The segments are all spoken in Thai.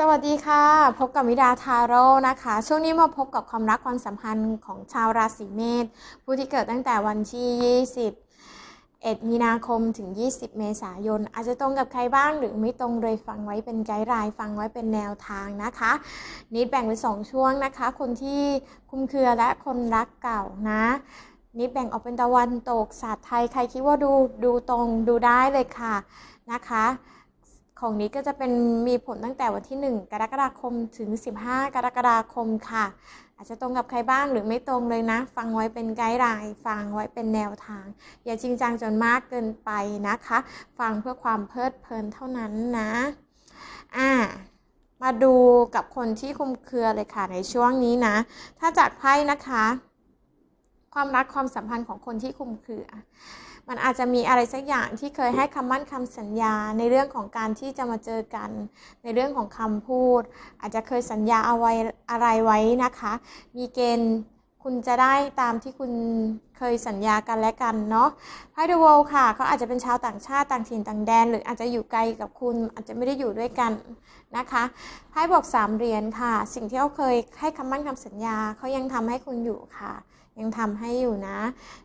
สวัสดีค่ะ พบกับมิดาทาโร่นะคะ ช่วงนี้มาพบกับความรักความสัมพันธ์ของชาวราศีเมษผู้ที่เกิดตั้งแต่วันที่ 20 1 มีนาคมถึง 20 เมษายน อาจจะตรงกับใครบ้างหรือไม่ตรงเลยฟังไว้เป็นไกด์ไลน์ฟังไว้เป็นแนวทางนะคะนิดแบ่งเป็นสองช่วงนะคะ คนที่คุ้มเครือและคนรักเก่านะนิดแบ่งออกเป็นตะวันตกศาสตร์ไทยใครคิดว่าดูดูตรงดูได้เลยค่ะนะคะ ของนี้ก็จะเป็นมีผลตั้งแต่วันที่ 1 กรกฎาคมถึง 15 กรกฎาคมค่ะ อาจจะตรงกับใครบ้างหรือไม่ตรงเลยนะ ฟังไว้เป็นไกด์ไลน์ฟังไว้เป็นแนวทาง อย่าจริงจังจนมากเกินไปนะคะ ฟังเพื่อความเพลิดเพลินเท่านั้นนะอ่ามาดูกับคนที่คุมเครือเลยค่ะในช่วงนี้นะ ถ้าจากไพ่นะคะ ความรักความสัมพันธ์ของคนที่คุมเครือ มันอาจจะมีอะไรสักอย่างที่เคยให้คำมั่นคำสัญญาในเรื่องของการที่จะมาเจอกัน ในเรื่องของคำพูด อาจจะเคยสัญญาเอาไว้อะไรไว้นะคะ มีเกณฑ์ คุณจะได้ตามที่คุณเคยสัญญากันและกันเนาะไพ่เดอะวลค่ะเขาอาจจะเป็นชาวต่างชาติต่างถิ่นต่างแดน หรืออาจจะอยู่ไกลกับคุณอาจจะไม่ได้อยู่ด้วยกันนะคะไพ่บอกสามเหรียญค่ะ สิ่งที่เขาเคยให้คำมั่นคำสัญญาเขายังทำให้คุณอยู่ค่ะ ยังทำให้อยู่นะ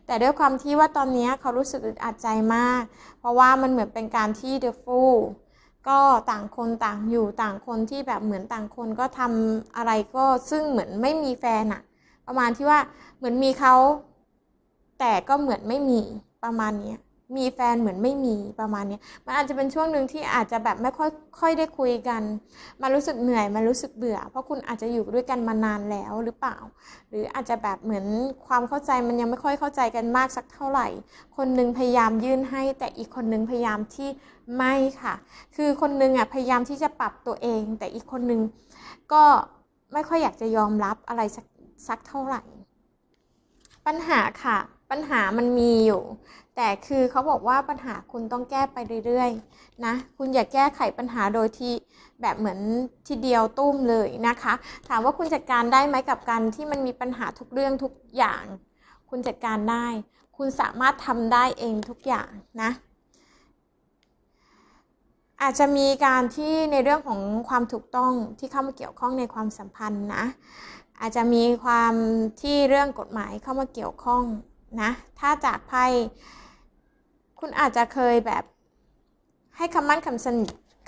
แต่ด้วยความที่ว่าตอนนี้เขารู้สึกอึดอัดใจมาก เพราะว่ามันเหมือนเป็นการที่เดอะฟูก็ต่างคนต่างอยู่ต่างคนที่แบบเหมือนต่างคนก็ทำอะไรก็ซึ่งเหมือนไม่มีแฟนอะ ประมาณที่ว่าเหมือนมีเขาแต่ก็เหมือนไม่มีประมาณนี้มีแฟนเหมือนไม่มีประมาณนี้มันอาจจะเป็นช่วงหนึ่งที่อาจจะแบบไม่ค่อยค่อยได้คุยกัน มันรู้สึกเหนื่อยมันรู้สึกเบื่อ เพราะคุณอาจจะอยู่ด้วยกันมานานแล้วหรือเปล่า หรืออาจจะแบบเหมือนความเข้าใจมันยังไม่ค่อยเข้าใจกันมากสักเท่าไหร่ คนหนึงพยายามยื่นให้ แต่อีกคนหนึงพยายามที่ไม่ค่ะ คือคนหนึงอะพยายามที่จะปรับตัวเอง แต่อีกคนหนึงก็ไม่ค่อยอยากจะยอมรับอะไรสัก สักเท่าไหร่ ปัญหาค่ะ ปัญหามันมีอยู่ แต่คือเขาบอกว่าปัญหาคุณต้องแก้ไปเรื่อยๆนะคุณอย่าแก้ไขปัญหาโดยที่แบบเหมือนทีเดียวตุ้มเลยนะคะ ถามว่าคุณจัดการได้ไหมกับการที่มันมีปัญหาทุกเรื่องทุกอย่าง คุณจัดการได้ คุณสามารถทำได้เองทุกอย่างนะอาจจะมีการที่ในเรื่องของความถูกต้องที่เข้ามาเกี่ยวข้องในความสัมพันธ์นะ อาจจะมีความที่เรื่องกฎหมายเข้ามาเกี่ยวข้องนะ ถ้าจากไพ่คุณอาจจะเคยแบบให้คำมั่นคำสัญ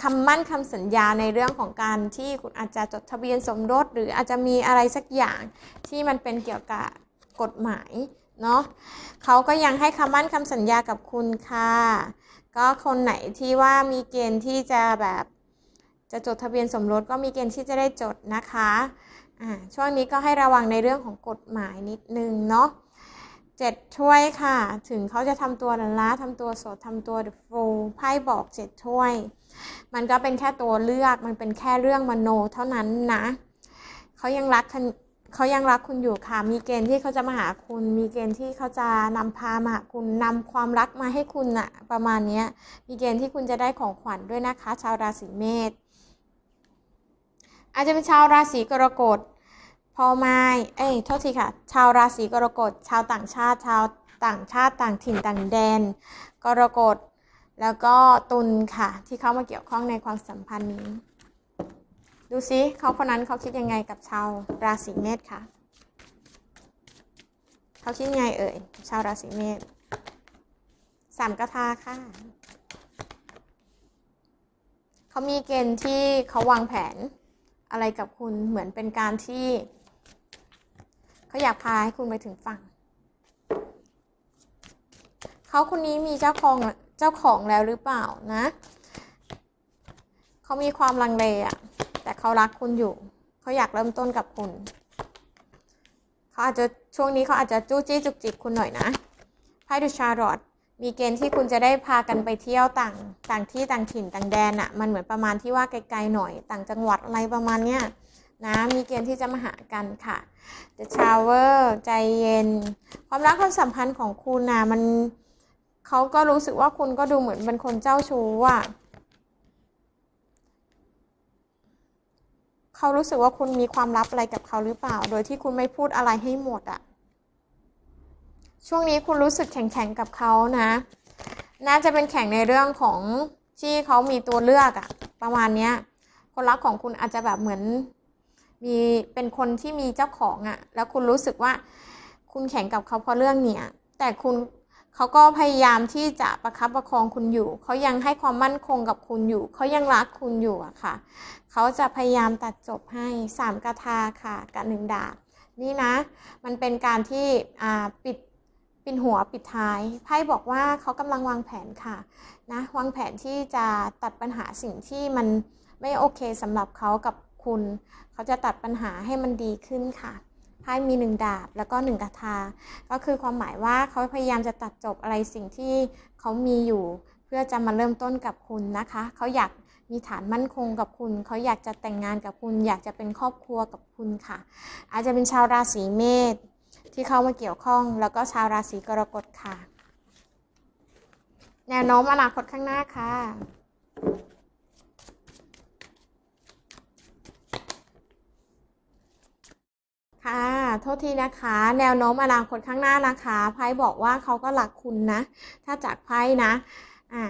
คำมั่นคำสัญญาในเรื่องของการที่คุณอาจจะจดทะเบียนสมรส หรืออาจจะมีอะไรสักอย่างที่มันเป็นเกี่ยวกับกฎหมายเนาะเขาก็ยังให้คำมั่นคำสัญญากับคุณค่ะ ก็คนไหนที่ว่ามีเกณฑ์ที่จะแบบจะจดทะเบียนสมรสก็มีเกณฑ์ที่จะได้จดนะคะ ช่วงนี้ก็ให้ระวังในเรื่องของกฎหมายนิดนึงเนาะเจ็ดถ้วยค่ะ ถึงเขาจะทำตัวลันล้าทำตัวโสดทำตัวเดอะฟูไพ่บอกเจ็ดถ้วย มันก็เป็นแค่ตัวเลือก มันเป็นแค่เรื่องมโนเท่านั้นนะ เขายังรักเขายังรักคุณอยู่ค่ะ มีเกณฑ์ที่เขาจะมาหาคุณ มีเกณฑ์ที่เขาจะนำพามาคุณนำความรักมาให้คุณอะประมาณนี้มีเกณฑ์ที่คุณจะได้ของขวัญด้วยนะคะ ชาวราศีเมษอาจจะเป็นชาวราศีกรกฎ พอไม้เอ้ยโทษทีค่ะ ชาวราศีกรกฎ ชาวต่างชาติ ชาวต่างชาติต่างถิ่นต่างแดน กรกฎ แล้วก็ตุลค่ะ ที่เข้ามาเกี่ยวข้องในความสัมพันธ์นี้ ดูซิเขาคนนั้นเขาคิดยังไงกับชาวราศีเมษค่ะ เขาคิดยังไงเอ่ย ชาวราศีเมษสามกระทาค่ะ เขามีเกณฑ์ที่เขาวางแผนอะไรกับคุณเหมือนเป็นการที่ เขาอยากพาให้คุณไปถึงฝั่ง เขาคนนี้มีเจ้าของเจ้าของแล้วหรือเปล่านะ เขามีความลังเลอะแต่เขารักคุณอยู่ เขาอยากเริ่มต้นกับคุณ เขาอาจจะช่วงนี้เขาอาจจะจู้จี้จุกจิกคุณหน่อยนะไพ่ดูชาร์ลอตมีเกณฑ์ที่คุณจะได้พากันไปเที่ยวต่างต่างที่ต่างถิ่นต่างแดนอะมันเหมือนประมาณที่ว่าไกลๆหน่อย ต่างจังหวัดอะไรประมาณเนี้ย นะมีเกณฑ์ที่จะมาหากันค่ะ The Shower ใจเย็น ความรักความสัมพันธ์ของคุณนะมันเขาก็รู้สึกว่าคุณก็ดูเหมือนเป็นคนเจ้าชู้อะเขารู้สึกว่าคุณมีความลับอะไรกับเขาหรือเปล่า โดยที่คุณไม่พูดอะไรให้หมดอะช่วงนี้คุณรู้สึกแข็งๆกับเขานะ น่าจะเป็นแข่งในเรื่องของที่เขามีตัวเลือกอะประมาณเนี้ยคนรักของคุณอาจจะแบบเหมือน มีเป็นคนที่มีเจ้าของอะ่ะ แล้วคุณรู้สึกว่าคุณแข่งกับเขาเพราะเรื่องเนี้ยแต่คุณเขาก็พยายามที่จะประคับประคองคุณอยู่ เขายังให้ความมั่นคงกับคุณอยู่ เขายังรักคุณอยู่อะค่ะ เขาจะพยายามตัดจบให้สามกระทาค่ะกับหนึ่งดาบนี่นะ มันเป็นการที่ปิดปิดหัวปิดท้ายไพ่บอกว่าเขากำลังวางแผนค่ะนะวางแผนที่จะตัดปัญหาสิ่งที่มันไม่โอเคสำหรับเขากับคุณ เขาจะตัดปัญหาให้มันดีขึ้นค่ะไพ่มีหนึ่งดาบแล้วก็หนึ่งกระทา ก็คือความหมายว่าเขาพยายามจะตัดจบอะไรสิ่งที่เขามีอยู่ เพื่อจะมาเริ่มต้นกับคุณนะคะ เขาอยากมีฐานมั่นคงกับคุณ เขาอยากจะแต่งงานกับคุณ อยากจะเป็นครอบครัวกับคุณค่ะ อาจจะเป็นชาวราศีเมษที่เข้ามาเกี่ยวข้อง แล้วก็ชาวราศีกรกฎค่ะ แนวโน้มอนาคตข้างหน้าค่ะ ค่ะ โทษทีนะคะ แนวโน้มอนาคตข้างหน้านะคะไพ่บอกว่าเขาก็รักคุณนะ ถ้าจากไพ่นะ อ่า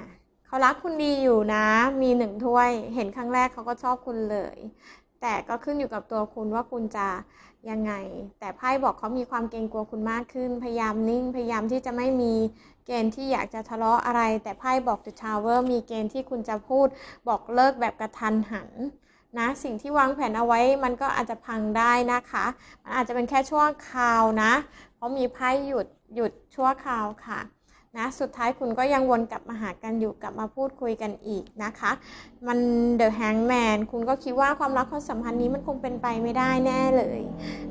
เขารักคุณดีอยู่นะ มีหนึ่งถ้วย เห็นครั้งแรกเขาก็ชอบคุณเลย แต่ก็ขึ้นอยู่กับตัวคุณว่าคุณจะยังไง แต่ไพ่บอกเขามีความเกรงกลัวคุณมากขึ้น พยายามนิ่ง พยายามที่จะไม่มีเกณฑ์ที่อยากจะทะเลาะอะไร แต่ไพ่บอก The Tower มีเกณฑ์ที่คุณจะพูดบอกเลิกแบบกระทันหัน นะสิ่งที่วางแผนเอาไว้มันก็อาจจะพังได้นะคะ มันอาจจะเป็นแค่ช่วงคราวนะ เพราะมีไพ่หยุดหยุดชั่วคราวค่ะนะสุดท้ายคุณก็ยังวนกลับมาหากันอยู่กลับมาพูดคุยกันอีกนะคะ มันเดอะแฮงแมนคุณก็คิดว่าความรักความสัมพันธ์นี้มันคงเป็นไปไม่ได้แน่เลย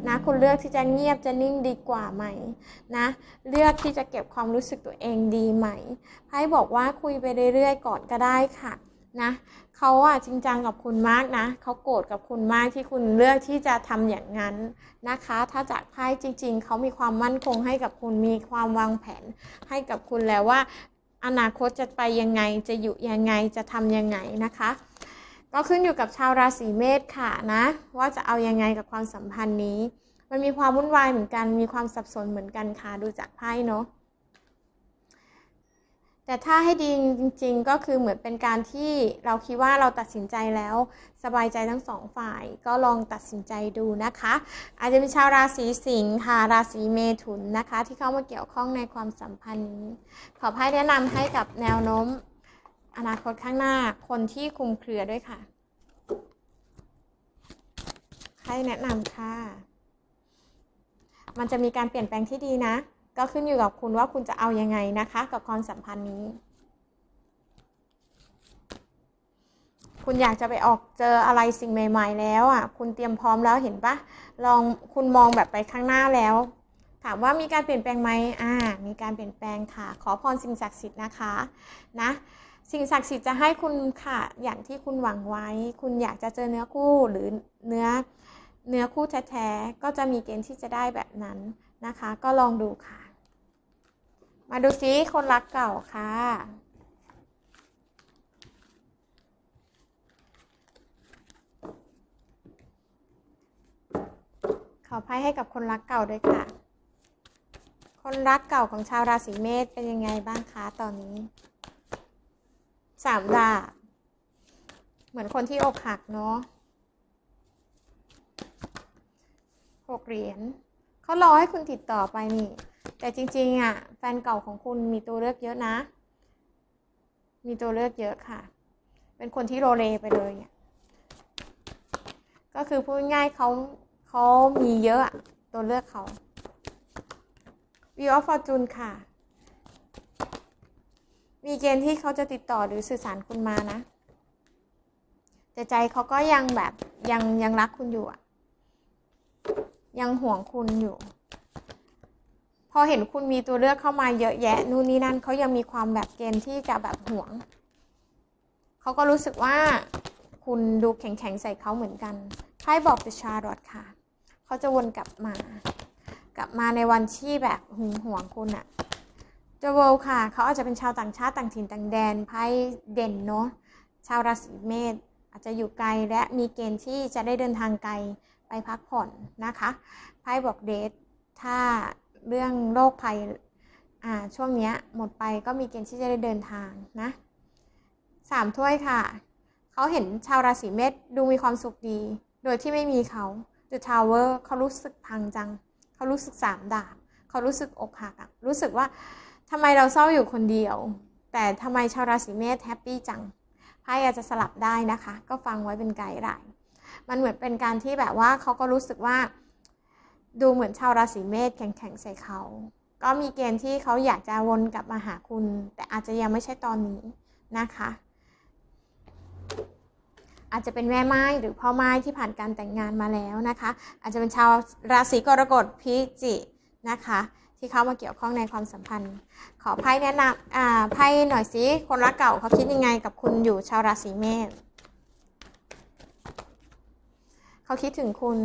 นะคุณเลือกที่จะเงียบจะนิ่งดีกว่าไหมนะเลือกที่จะเก็บความรู้สึกตัวเองดีไหมไพ่บอกว่าคุยไปเรื่อยๆก่อนก็ได้ค่ะนะ เขาอะจริงจังกับคุณมากนะเขาโกรธกับคุณมากที่คุณเลือกที่จะทำอย่างนั้นนะคะ ถ้าจากไพ่จริง ๆ เขามีความมั่นคงให้กับคุณมีความวางแผนให้กับคุณแล้วว่า อนาคตจะไปยังไงจะอยู่ยังไงจะทำยังไงนะคะก็ขึ้นอยู่กับชาวราศีเมษค่ะนะ ว่าจะเอายังไงกับความสัมพันธ์นี้ มันมีความวุ่นวายเหมือนกัน มีความสับสนเหมือนกันค่ะดูจากไพ่เนาะ แต่ถ้าให้ดีจริง ๆ ก็คือเหมือนเป็นการที่เราคิดว่าเราตัดสินใจแล้ว สบายใจทั้งสองฝ่ายก็ลองตัดสินใจดูนะคะ อาจจะเป็นชาวราศีสิงค์ค่ะราศีเมถุนนะคะ ที่เข้ามาเกี่ยวข้องในความสัมพันธ์นี้ ขอไพ่แนะนำให้กับแนวโน้ม อนาคตข้างหน้าคนที่คุมเครือด้วยค่ะ ให้แนะนำค่ะ มันจะมีการเปลี่ยนแปลงที่ดีนะ ก็ขึ้นอยู่กับคุณว่าคุณจะเอายังไงนะคะ กับความสัมพันธ์นี้ คุณอยากจะไปออกเจออะไรสิ่งใหม่ ๆ แล้วอะคุณเตรียมพร้อมแล้วเห็นปะลองคุณมองแบบไปข้างหน้าแล้ว ถามว่ามีการเปลี่ยนแปลงไหมอ่า มีการเปลี่ยนแปลงค่ะ ขอพรสิ่งศักดิ์สิทธิ์นะคะนะสิ่งศักดิ์สิทธิ์จะให้คุณค่ะ อย่างที่คุณหวังไว้ คุณอยากจะเจอเนื้อคู่หรือเนื้อเนื้อคู่แท้ๆก็จะมีเกณฑ์ที่จะได้แบบนั้นนะคะ ก็ลองดูค่ะ มาดูซิคนรักเก่าค่ะ ขอไพ่ให้กับคนรักเก่าด้วยค่ะ คนรักเก่าของชาวราศีเมษเป็นยังไงบ้างคะตอนนี้สามดาบเหมือนคนที่อกหักเนาะหกเหรียญเขารอให้คุณติดต่อไปนี่ แต่จริงๆอะแฟนเก่าของคุณมีตัวเลือกเยอะนะ มีตัวเลือกเยอะค่ะ เป็นคนที่โรเลไปเลยเนี่ยก็คือพูดง่ายเขาเขามีเยอะอะตัวเลือกเขา View of Fortune ค่ะ มีเกณฑ์ที่เขาจะติดต่อหรือสื่อสารคุณมานะ แต่ใจเขาก็ยังแบบยังยังรักคุณอยู่อะยังห่วงคุณอยู่ พอเห็นคุณมีตัวเลือกเข้ามาเยอะแยะนู่นนี่นั่นเขายังมีความแบบเกณฑ์ที่จะแบบห่วง เขาก็รู้สึกว่าคุณดูแข็งๆใส่เขาเหมือนกันไพ่บอกจะชาร์ลอตค่ะ เขาจะวนกลับมา กลับมาในวันที่แบบหึงหวงคุณอะเจเวลค่ะ เขาอาจจะเป็นชาวต่างชาติต่างถิ่นต่างแดนไพ่เด่นเนาะ ชาวราศีเมษอาจจะอยู่ไกลและมีเกณฑ์ที่จะได้เดินทางไกลไปพักผ่อนนะคะไพ่บอกเดทถ้า เรื่องโรคภัยช่วงนี้หมดไปก็มีเกณฑ์ที่จะได้เดินทางนะสามถ้วยค่ะ เขาเห็นชาวราศีเมษดูมีความสุขดี โดยที่ไม่มีเขา The Tower เขารู้สึกพังจัง เขารู้สึกสามดาบ เขารู้สึกอกหักรู้สึกว่าทำไมเราเศร้าอยู่คนเดียว แต่ทำไมชาวราศีเมษแฮปปี้จังไพ่อาจจะสลับได้นะคะ ก็ฟังไว้เป็นไกด์ไลน์มันเหมือนเป็นการที่แบบว่าเขาก็รู้สึกว่า ดูเหมือนชาวราศีเมษแข็งๆใส่เขา ก็มีเกณฑ์ที่เขาอยากจะวนกลับมาหาคุณ แต่อาจจะยังไม่ใช่ตอนนี้นะคะ อาจจะเป็นแม่ไม้หรือพ่อไม้ที่ผ่านการแต่งงานมาแล้วนะคะ อาจจะเป็นชาวราศีกรกฎพิจินะคะ ที่เข้ามาเกี่ยวข้องในความสัมพันธ์ ขอไพ่แนะนำอ่าไพ่หน่อยสิคนรักเก่าเขาคิดยังไงกับคุณอยู่ชาวราศีเมษเขาคิดถึงคุณ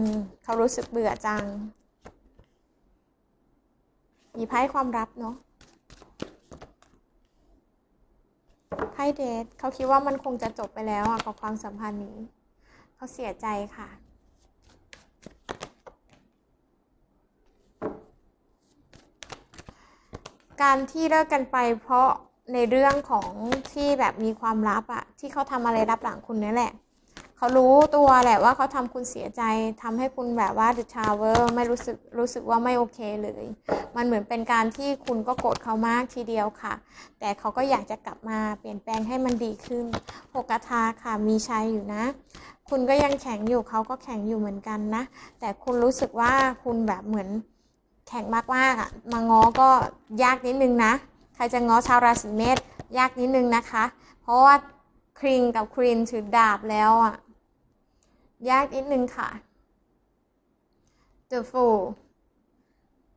เขารู้สึกเบื่อจัง มีไพ่ความรักเนาะไพ่เดทเขาคิดว่ามันคงจะจบไปแล้วอะกับความสัมพันธ์นี้ เขาเสียใจค่ะ การที่เลิกกันไปเพราะในเรื่องของที่แบบมีความลับอะที่เขาทำอะไรรับหลังคุณนี่แหละ เขารู้ตัวแหละว่าเขาทำคุณเสียใจทำให้คุณแบบว่า The Tower ไม่รู้สึกรู้สึกว่าไม่โอเคเลย มันเหมือนเป็นการที่คุณก็โกรธเขามากทีเดียวค่ะ แต่เขาก็อยากจะกลับมาเปลี่ยนแปลงให้มันดีขึ้นหกกทาค่ะมีชัยอยู่นะ คุณก็ยังแข็งอยู่เขาก็แข็งอยู่เหมือนกันนะ แต่คุณรู้สึกว่าคุณแบบเหมือนแข็งมากๆอะมาง้อก็ยากนิดนึงนะใครจะง้อชาวราศีเมษยากนิดนึงนะคะ เพราะว่าคริงกับครีนถือดาบแล้วอะ ยากนิดนึงค่ะ The Fool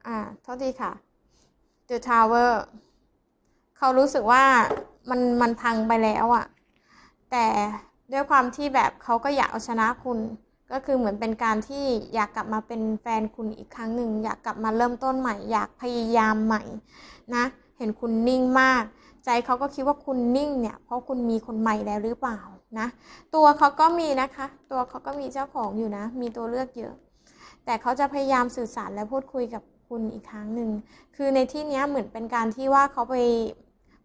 อ่าโทษทีค่ะ The Tower เขารู้สึกว่ามันมันพังไปแล้วอะแต่ด้วยความที่แบบเขาก็อยากเอาชนะคุณ ก็คือเหมือนเป็นการที่อยากกลับมาเป็นแฟนคุณอีกครั้งหนึ่งอยากกลับมาเริ่มต้นใหม่ อยากพยายามใหม่นะ เห็นคุณนิ่งมาก ใจเขาก็คิดว่าคุณนิ่งเนี่ย เพราะคุณมีคนใหม่แล้วหรือเปล่า นะ ตัวเขาก็มีนะคะ ตัวเขาก็มีเจ้าของอยู่นะ มีตัวเลือกเยอะ แต่เขาจะพยายามสื่อสารและพูดคุยกับคุณอีกครั้งหนึ่ง คือในที่นี้เหมือนเป็นการที่ว่าเขาไป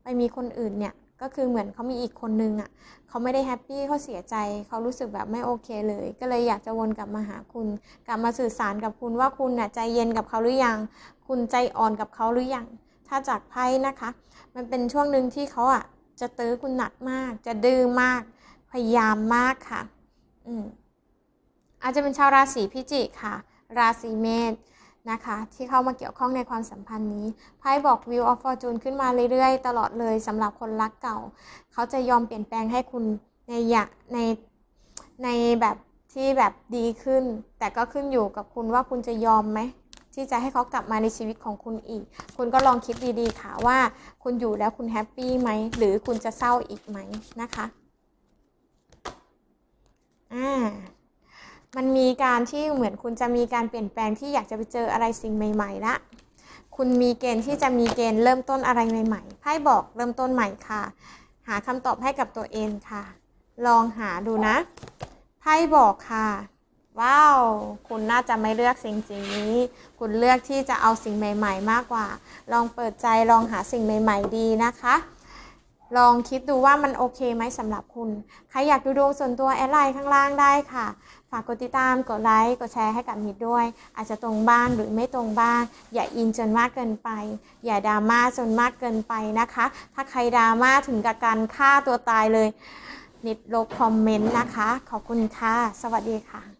ไปมีคนอื่นเนี่ย ก็คือเหมือนเขามีอีกคนนึงอะ่ะ เขาไม่ได้แฮปปี้เขาเสียใจ เขารู้สึกแบบไม่โอเคเลย ก็เลยอยากจะวนกลับมาหาคุณ กลับมาสื่อสารกับคุณว่าคุณน่ะใจเย็นกับเขาหรือยัง คุณใจอ่อนกับเขาหรือยัง ถ้าจากไพ่นะคะ มันเป็นช่วงหนึ่งที่เขาอะจะตื้อคุณหนักมาก จะดื้อมาก ยายามมากค่ะ อืมอาจจะเป็นชาวราศีพิจิกค่ะ ราศีเมษนะคะ ที่เข้ามาเกี่ยวข้องในความสัมพันธ์นี้ไพ่บอก Wheel of Fortune ขึ้นมาเรื่อยๆ ตลอดเลยสำหรับคนรักเก่า เขาจะยอมเปลี่ยนแปลงให้คุณในอยะในในแบบที่แบบดีขึ้น แต่ก็ขึ้นอยู่กับคุณว่าคุณจะยอมไหมที่จะให้เขากลับมาในชีวิตของคุณอีก คุณก็ลองคิดดีๆค่ะว่าคุณอยู่แล้วคุณแฮปปี้ไหมหรือคุณจะเศร้าอีกไหมนะคะ อ่ามันมีการที่เหมือนคุณจะมีการเปลี่ยนแปลงที่อยากจะไปเจออะไรสิ่งใหม่ๆละคุณมีเกณฑ์ที่จะมีเกณฑ์เริ่มต้นอะไรใหม่ๆไพ่บอกเริ่มต้นใหม่ค่ะ หาคำตอบให้กับตัวเองค่ะ ลองหาดูนะไพ่บอกค่ะ ว้าว คุณน่าจะไม่เลือกสิ่งสิ่งนี้ คุณเลือกที่จะเอาสิ่งใหม่ ๆ มากกว่า ลองเปิดใจลองหาสิ่งใหม่ ๆ ดีนะคะ ลองคิดดูว่ามันโอเคไหมสำหรับคุณ ใครอยากดูดวงส่วนตัวแอดไลน์ข้างล่างได้ค่ะ ฝากกดติดตาม กดไลค์ กดแชร์ให้กับมิดด้วย อาจจะตรงบ้างหรือไม่ตรงบ้าง อย่าอินจนมากเกินไป อย่าดราม่าจนมากเกินไปนะคะ ถ้าใครดราม่าถึงกับการฆ่าตัวตายเลยนิดลบคอมเมนต์นะคะ ขอบคุณค่ะ สวัสดีค่ะ